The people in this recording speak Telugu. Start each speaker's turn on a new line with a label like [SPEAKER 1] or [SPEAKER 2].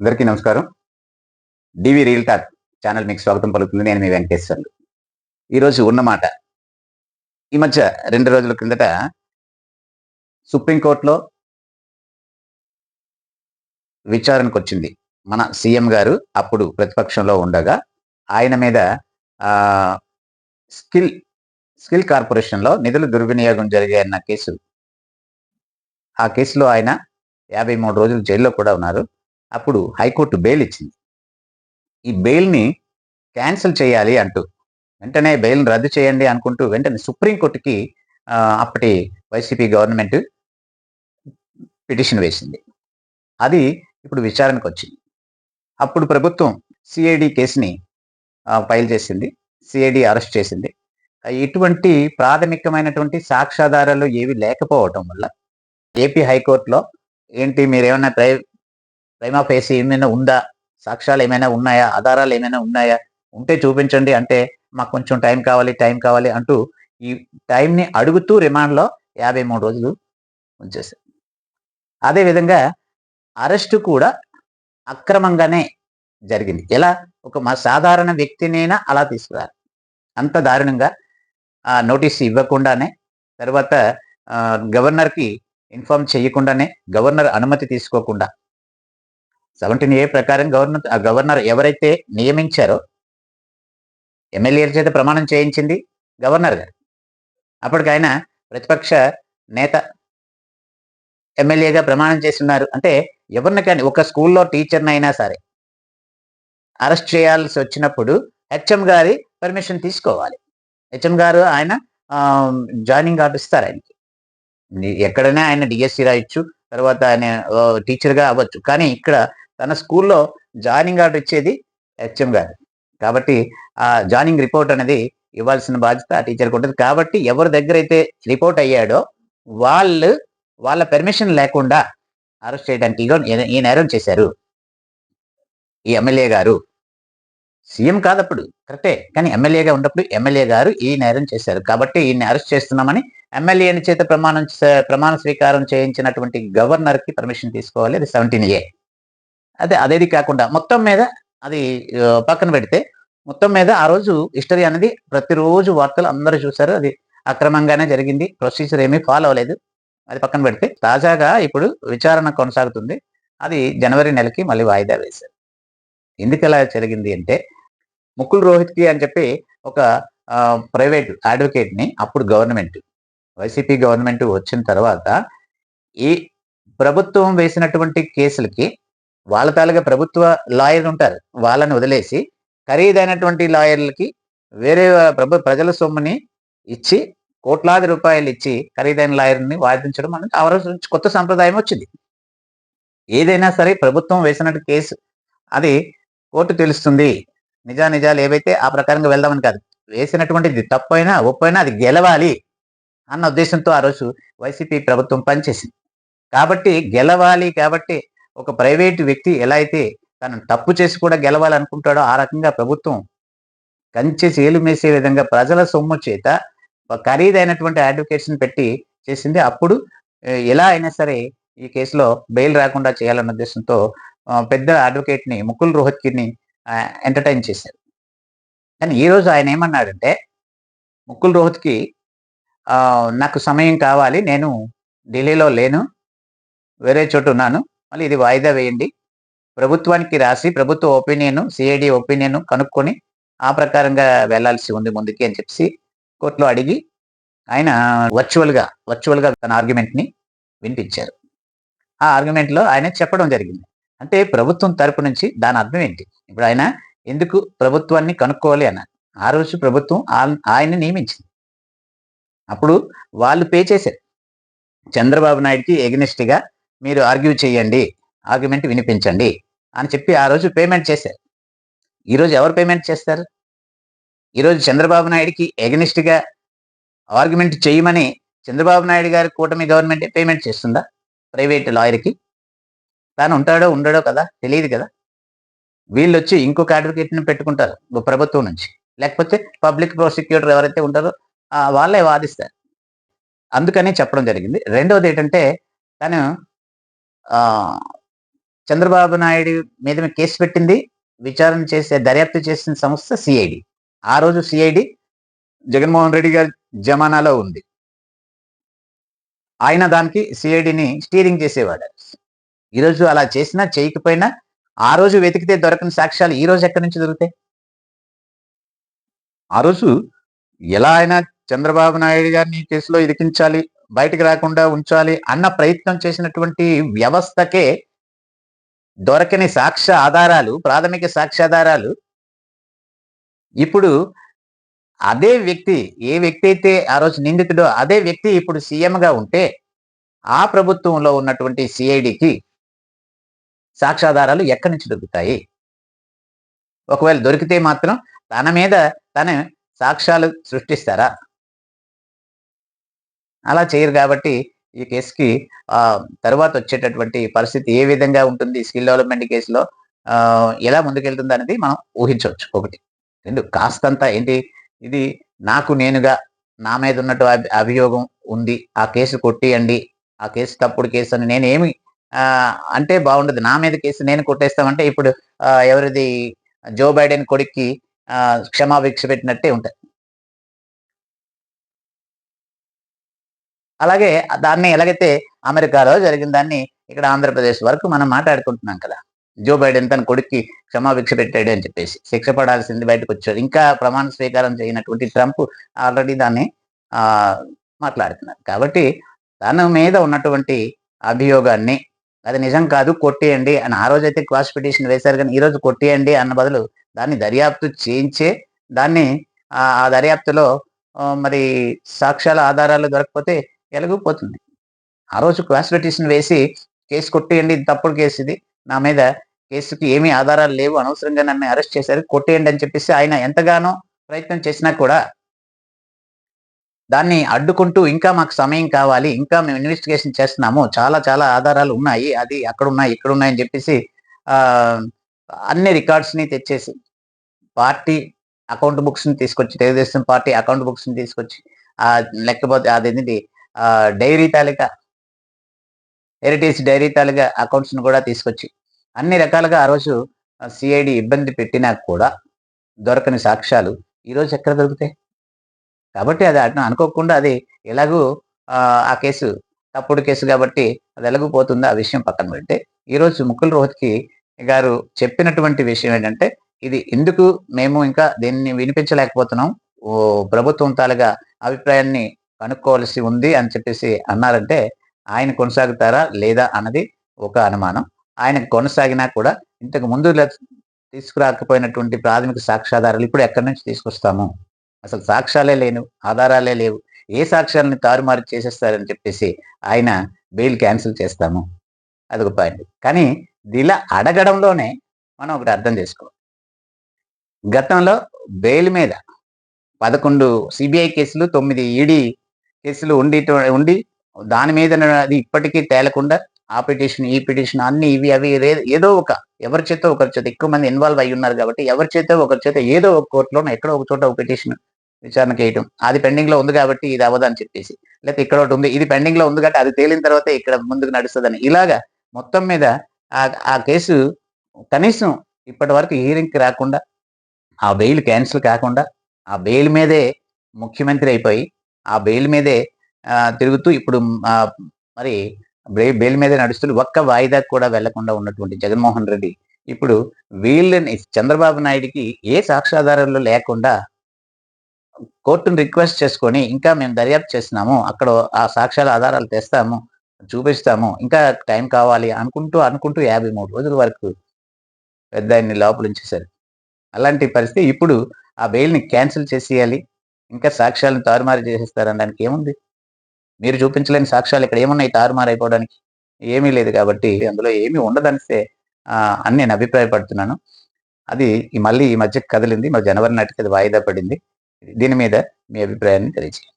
[SPEAKER 1] అందరికీ నమస్కారం. డివి రియల్ టాక్ ఛానల్ మీకు స్వాగతం పలుకుతుంది. నేను మీ వెంకటేశ్వర్లు ఈరోజు ఉన్నమాట ఈ మధ్య రెండు రోజుల కిందట సుప్రీంకోర్టులో విచారణకు వచ్చింది. మన సీఎం గారు అప్పుడు ప్రతిపక్షంలో ఉండగా ఆయన మీద స్కిల్ స్కిల్ కార్పొరేషన్లో నిధుల దుర్వినియోగం జరిగాయన్న కేసు. ఆ కేసులో ఆయన యాభై మూడు రోజులు జైల్లో కూడా ఉన్నారు. అప్పుడు హైకోర్టు బెయిల్ ఇచ్చింది ఈ బెయిల్ని క్యాన్సిల్ చేయాలి అంటూ వెంటనే బెయిల్ని రద్దు చేయండి అనుకుంటూ వెంటనే సుప్రీంకోర్టుకి అప్పటి వైసీపీ గవర్నమెంట్ పిటిషన్ వేసింది. అది ఇప్పుడు విచారణకు వచ్చింది అప్పుడు ప్రభుత్వం సిఐడి కేసుని ఫైల్ చేసింది. సిఐడి అరెస్ట్ చేసింది. ఇటువంటి ప్రాథమికమైనటువంటి సాక్ష్యాధారాలు ఏవి లేకపోవటం వల్ల ఏపీ హైకోర్టులో ఏంటి మీరు ఏమైనా ప్రై ప్రైమాఫేసి ఏమైనా ఉందా? సాక్ష్యాలు ఏమైనా ఉన్నాయా? ఆధారాలు ఏమైనా ఉన్నాయా? ఉంటే చూపించండి. అంటే మాకు కొంచెం టైం కావాలి టైం కావాలి అంటూ ఈ టైంని అడుగుతూ రిమాండ్లో యాభై మూడు రోజులు ఉంచేశారు. అదేవిధంగా అరెస్టు కూడా అక్రమంగానే జరిగింది. ఎలా? ఒక మా సాధారణ వ్యక్తినైనా అలా తీసుకురారు. అంత దారుణంగా ఆ నోటీస్ ఇవ్వకుండానే తర్వాత గవర్నర్కి ఇన్ఫార్మ్ చేయకుండానే గవర్నర్ అనుమతి తీసుకోకుండా సెవెంటీన్ ఏ ప్రకారం గవర్నర్ ఆ గవర్నర్ ఎవరైతే నియమించారో ఎమ్మెల్యేల చేత ప్రమాణం చేయించింది గవర్నర్ గారు. అప్పటికి ఆయన ప్రతిపక్ష నేత ఎమ్మెల్యేగా ప్రమాణం చేస్తున్నారు. అంటే ఎవరిని కానీ ఒక స్కూల్లో టీచర్ని అయినా సరే అరెస్ట్ చేయాల్సి వచ్చినప్పుడు హెచ్ఎం గారి పర్మిషన్ తీసుకోవాలి. హెచ్ఎం గారు ఆయన జాయినింగ్ కార్డు ఇస్తారు ఆయనకి. ఎక్కడనే ఎక్కడైనా ఆయన డిఎస్సి రాయొచ్చు తర్వాత ఆయన టీచర్గా అవ్వచ్చు. కానీ ఇక్కడ తన స్కూల్లో జాయినింగ్ ఆర్డర్ ఇచ్చేది హెచ్ఎం గారు. కాబట్టి ఆ జాయినింగ్ రిపోర్ట్ అనేది ఇవ్వాల్సిన బాధ్యత ఆ టీచర్కి ఉంటుంది. కాబట్టి ఎవరి దగ్గర అయితే రిపోర్ట్ అయ్యాడో వాళ్ళు వాళ్ళ పెర్మిషన్ లేకుండా అరెస్ట్ చేయడానికి ఇగో ఈ- నేరం చేశారు. ఈ ఎమ్మెల్యే గారు. సీఎం కాదప్పుడు కరెక్టే. కానీ ఎమ్మెల్యేగా ఉన్నప్పుడు ఎమ్మెల్యే గారు ఈ నేరం చేశారు. కాబట్టి ఈయన్ని అరెస్ట్ చేస్తున్నామని ఎమ్మెల్యేని చేత ప్రమాణం ప్రమాణ స్వీకారం చేయించినటువంటి గవర్నర్కి పర్మిషన్ తీసుకోవాలి. అది సెవెంటీన్ ఏ అదే అదేది కాకుండా మొత్తం మీద అది పక్కన పెడితే మొత్తం మీద ఆ రోజు హిస్టరీ అనేది ప్రతిరోజు వార్తలు అందరూ చూశారు. అది అక్రమంగానే జరిగింది. ప్రొసీజర్ ఏమీ ఫాలో అవ్వలేదు. అది పక్కన పెడితే తాజాగా ఇప్పుడు విచారణ కొనసాగుతుంది. అది జనవరి నెలకి మళ్ళీ వాయిదా వేశారు. ఎందుకు ఎలా జరిగింది అంటే ముకుల్ రోహిత్కి అని చెప్పి ఒక ప్రైవేట్ అడ్వకేట్ని అప్పుడు గవర్నమెంట్ వైసీపీ గవర్నమెంట్ వచ్చిన తర్వాత ఈ ప్రభుత్వం వేసినటువంటి కేసులకి వాళ్ళ తాలుగా ప్రభుత్వ లాయర్ ఉంటారు. వాళ్ళని వదిలేసి ఖరీదైనటువంటి లాయర్లకి వేరే ప్రభు ప్రజల సొమ్ముని ఇచ్చి కోట్లాది రూపాయలు ఇచ్చి ఖరీదైన లాయర్ని వాదించడం అనేది ఆ రోజు నుంచి కొత్త సంప్రదాయం వచ్చింది. ఏదైనా సరే ప్రభుత్వం వేసినట్టు కేసు. అది కోర్టు తెలుస్తుంది. నిజా నిజాలు ఏవైతే ఆ ప్రకారంగా వెళ్దామని కాదు. వేసినటువంటిది తప్పైనా ఒప్పైనా అది గెలవాలి అన్న ఉద్దేశంతో ఆ రోజు వైసీపీ ప్రభుత్వం పనిచేసింది. కాబట్టి గెలవాలి కాబట్టి ఒక ప్రైవేటు వ్యక్తి ఎలా అయితే తను తప్పు చేసి కూడా గెలవాలనుకుంటాడో ఆ రకంగా ప్రభుత్వం కంచె చేలు మేసే విధంగా ప్రజల సొమ్ము చేత ఖరీదైనటువంటి అడ్వకేషన్ పెట్టి చేసింది. అప్పుడు ఎలా అయినా సరే ఈ కేసులో బెయిల్ రాకుండా చేయాలన్న ఉద్దేశంతో పెద్ద అడ్వకేట్ని ముకుల్ రోహత్కిని ఎంటర్టైన్ చేశారు. కానీ ఈరోజు ఆయన ఏమన్నాడంటే ముకుల్ రోహత్కి నాకు సమయం కావాలి నేను ఢిల్లీలో లేను వేరే చోటు ఉన్నాను మళ్ళీ ఇది వాయిదా వేయండి. ప్రభుత్వానికి రాసి ప్రభుత్వ ఒపీనియన్ సిఐడి ఒపీనియన్ కనుక్కొని ఆ ప్రకారంగా వెళ్ళాల్సి ఉంది ముందుకి అని చెప్పి కోర్టులో అడిగి ఆయన వర్చువల్గా వర్చువల్గా తన ఆర్గ్యుమెంట్ని వినిపించారు. ఆ ఆర్గ్యుమెంట్లో ఆయన చెప్పడం జరిగింది. అంటే ప్రభుత్వం తరపు నుంచి దాని అర్థం ఏంటి? ఇప్పుడు ఆయన ఎందుకు ప్రభుత్వాన్ని కనుక్కోవాలి అన్నారు. ఆ రోజు ప్రభుత్వం ఆయన్ని నియమించింది. అప్పుడు వాళ్ళు పే చేశారు. చంద్రబాబు నాయుడికి ఎగ్నెస్ట్గా మీరు ఆర్గ్యూ చేయండి ఆర్గ్యుమెంట్ వినిపించండి అని చెప్పి ఆ రోజు పేమెంట్ చేశారు. ఈరోజు ఎవరు పేమెంట్ చేస్తారు? ఈరోజు చంద్రబాబు నాయుడికి ఎగనిస్ట్గా ఆర్గ్యుమెంట్ చేయమని చంద్రబాబు నాయుడు గారి కూటమి గవర్నమెంటే పేమెంట్ చేస్తుందా? ప్రైవేట్ లాయర్కి తాను ఉంటాడో ఉండడో కదా? తెలియదు కదా? వీళ్ళు వచ్చి ఇంకొక అడ్వకేట్ని పెట్టుకుంటారు ప్రభుత్వం నుంచి. లేకపోతే పబ్లిక్ ప్రాసిక్యూటర్ ఎవరైతే ఉంటారో వాళ్ళే వాదిస్తారు. అందుకని చెప్పడం జరిగింది. రెండవది ఏంటంటే తను చంద్రబాబు నాయుడు మీద కేసు పెట్టింది విచారణ చేసే దర్యాప్తు చేసిన సంస్థ సిఐడి ఆ రోజు సిఐడి జగన్మోహన్ రెడ్డి గారి జమానాలో ఉంది. ఆయన దానికి సిఐడిని స్టీరింగ్ చేసేవాడు. ఈరోజు అలా చేసినా చేయకపోయినా ఆ రోజు వెతికితే దొరకని సాక్ష్యాలు ఈ రోజు ఎక్కడి నుంచి దొరుకుతాయి? ఆ రోజు ఎలా అయినా చంద్రబాబు నాయుడు గారిని కేసులో ఇరికించాలి బయటకు రాకుండా ఉంచాలి అన్న ప్రయత్నం చేసినటువంటి వ్యవస్థకే దొరకని సాక్ష్య ఆధారాలు ప్రాథమిక సాక్ష్యాధారాలు ఇప్పుడు అదే వ్యక్తి ఏ వ్యక్తి అయితే ఆ రోజు నిందితుడో అదే వ్యక్తి ఇప్పుడు సీఎంగా ఉంటే ఆ ప్రభుత్వంలో ఉన్నటువంటి సిఐడికి సాక్ష్యాధారాలు ఎక్కడి నుంచి దొరుకుతాయి? ఒకవేళ దొరికితే మాత్రం తన మీద తన సాక్ష్యాలు సృష్టిస్తారా? అలా చేయరు కాబట్టి ఈ కేసుకి ఆ తర్వాత వచ్చేటటువంటి పరిస్థితి ఏ విధంగా ఉంటుంది స్కిల్ డెవలప్మెంట్ కేసులో ఎలా ముందుకెళ్తుంది అనేది మనం ఊహించవచ్చు. ఒకటి. రెండు కాస్తంత ఏంటి ఇది నాకు నేనుగా నా మీద ఉన్నట్టు అభి- అభియోగం ఉంది ఆ కేసు కొట్టియండి ఆ కేసు తప్పుడు కేసు అని నేనేమి అంటే బాగుండదు. నా మీద కేసు నేను కొట్టేస్తామంటే ఇప్పుడు ఎవరిది జో బైడెన్ కొడుక్కి క్షమాభిక్ష పెట్టినట్టే ఉంటుంది అలాగే దాన్ని ఎలాగైతే అమెరికాలో జరిగిన దాన్ని ఇక్కడ ఆంధ్రప్రదేశ్ వరకు మనం మాట్లాడుకుంటున్నాం కదా. జో బైడెన్ తన కొడుక్కి క్షమాభిక్ష పెట్టాడు అని చెప్పేసి శిక్ష పడాల్సింది బయటకు వచ్చాడు. ఇంకా ప్రమాణ స్వీకారం చేయనటువంటి ట్రంప్ ఆల్రెడీ దాన్ని మాట్లాడుతున్నారు. కాబట్టి తన మీద ఉన్నటువంటి అభియోగాన్ని అది నిజం కాదు కొట్టేయండి అని ఆ రోజు అయితే క్రాస్ పిటిషన్ వేశారు కానీ ఈరోజు కొట్టేయండి అన్న బదులు దాన్ని దర్యాప్తు చేయించే దాన్ని ఆ దర్యాప్తులో మరి సాక్ష్యాల ఆధారాలు దొరకకపోతే ఎలాగోపోతుంది. ఆ రోజు క్లాస్ పిటిషన్ వేసి కేసు కొట్టేయండి ఇది తప్పుడు కేసు ఇది. నా మీద కేసుకి ఏమీ ఆధారాలు లేవు అనవసరంగా నన్ను అరెస్ట్ చేశారు కొట్టేయండి అని చెప్పేసి ఆయన ఎంతగానో ప్రయత్నం చేసినా కూడా దాన్ని అడ్డుకుంటూ ఇంకా మాకు సమయం కావాలి ఇంకా మేము ఇన్వెస్టిగేషన్ చేస్తున్నాము చాలా చాలా ఆధారాలు ఉన్నాయి అది అక్కడ ఉన్నాయి ఇక్కడ ఉన్నాయి అని చెప్పేసి అన్ని రికార్డ్స్ని తెచ్చేసి పార్టీ అకౌంట్ బుక్స్ని తీసుకొచ్చి తెలుగుదేశం పార్టీ అకౌంట్ బుక్స్ని తీసుకొచ్చి లేకపోతే అదేంటి ఆ డైరీ తాలూకా హెరిటేజ్ డైరీ తాలూకా అకౌంట్స్ని కూడా తీసుకొచ్చి అన్ని రకాలుగా ఆ రోజు సిఐడి ఇబ్బంది పెట్టినా కూడా దొరకని సాక్ష్యాలు ఈ రోజు ఎక్కడ దొరుకుతాయి? కాబట్టి అది అట్లా అనుకోకుండా అది ఎలాగూ ఆ, కేసు తప్పుడు కేసు కాబట్టి అది ఎలాగూ ఆ విషయం పక్కన పెడితే ఈరోజు ముకుల్ రోహత్కి గారు చెప్పినటువంటి విషయం ఏంటంటే ఇది ఎందుకు మేము ఇంకా దీన్ని వినిపించలేకపోతున్నాం? ఓ ప్రభుత్వం తాలుగా అభిప్రాయాన్ని కనుక్కోవలసి ఉంది అని చెప్పేసి అన్నారంటే ఆయన కొనసాగుతారా లేదా అన్నది ఒక అనుమానం. ఆయన కొనసాగినా కూడా ఇంతకు ముందు తీసుకురాకపోయినటువంటి ప్రాథమిక సాక్ష్యాధారాలు ఇప్పుడు ఎక్కడి నుంచి తీసుకొస్తాము? అసలు సాక్ష్యాలే లేను ఆధారాలే లేవు. ఏ సాక్ష్యాలని తారుమారు చేసేస్తారని చెప్పేసి ఆయన బెయిల్ క్యాన్సిల్ చేస్తాము. అదొక పాయింట్. కానీ ఇలా అడగడంలోనే మనం ఒకటి అర్థం చేసుకోవాలి. గతంలో బెయిల్ మీద పదకొండు సిబిఐ కేసులు తొమ్మిది ఈడీ కేసులు ఉండి ఉండి దాని మీద అది ఇప్పటికీ తేలకుండా ఆ పిటిషన్ ఈ పిటిషన్ అన్ని ఇవి అవి ఏదో ఒక ఎవరి చేత ఒకరి చేత ఎక్కువ మంది ఇన్వాల్వ్ అయి ఉన్నారు కాబట్టి ఎవరి చేత ఒకరి చేత ఏదో ఒక కోర్టులో ఎక్కడో ఒక చోట ఒక పిటిషన్ విచారణ వేయటం అది పెండింగ్లో ఉంది కాబట్టి ఇది అవ్వదు అని చెప్పేసి. లేకపోతే ఇక్కడ ఒకటి ఉంది ఇది పెండింగ్లో ఉంది కాబట్టి అది తేలిన తర్వాత ఇక్కడ ముందుకు నడుస్తుందని. ఇలాగా మొత్తం మీద ఆ ఆ కేసు కనీసం ఇప్పటి వరకు హీరింగ్కి రాకుండా ఆ బెయిల్ క్యాన్సిల్ కాకుండా ఆ బెయిల్ మీదే ముఖ్యమంత్రి అయిపోయి ఆ బెయిల్ మీదే తిరుగుతూ ఇప్పుడు మరి బె- బెయిల్ మీదే నడుస్తూ ఒక్క వాయిదా కూడా వెళ్ళకుండా ఉన్నటువంటి జగన్మోహన్ రెడ్డి ఇప్పుడు వీళ్ళని చంద్రబాబు నాయుడికి ఏ సాక్ష్యాధారాలు లేకుండా కోర్టును రిక్వెస్ట్ చేసుకొని ఇంకా మేము దర్యాప్తు చేస్తున్నాము అక్కడ ఆ సాక్ష్యాల ఆధారాలు తెస్తాము చూపిస్తాము ఇంకా టైం కావాలి అనుకుంటూ అనుకుంటూ యాభై మూడు రోజుల వరకు పెద్ద ఆయన్ని లోపల ఉంచేశారు అలాంటి పరిస్థితి ఇప్పుడు ఆ బెయిల్ని క్యాన్సిల్ చేసేయాలి. ఇంకా సాక్ష్యాలను తారుమారు చేసేస్తారనడానికి ఏముంది? మీరు చూపించలేని సాక్ష్యాలు ఇక్కడ ఏమున్నాయి తారుమారు అయిపోవడానికి ఏమీ లేదు కాబట్టి అందులో ఏమీ ఉండదనిస్తే అని నేను అభిప్రాయపడుతున్నాను. అది ఈ మళ్ళీ ఈ మధ్య కదిలింది. మరి జనవరి నాటికి అది వాయిదా పడింది. దీని మీద మీ అభిప్రాయాన్ని తెలియజేయండి.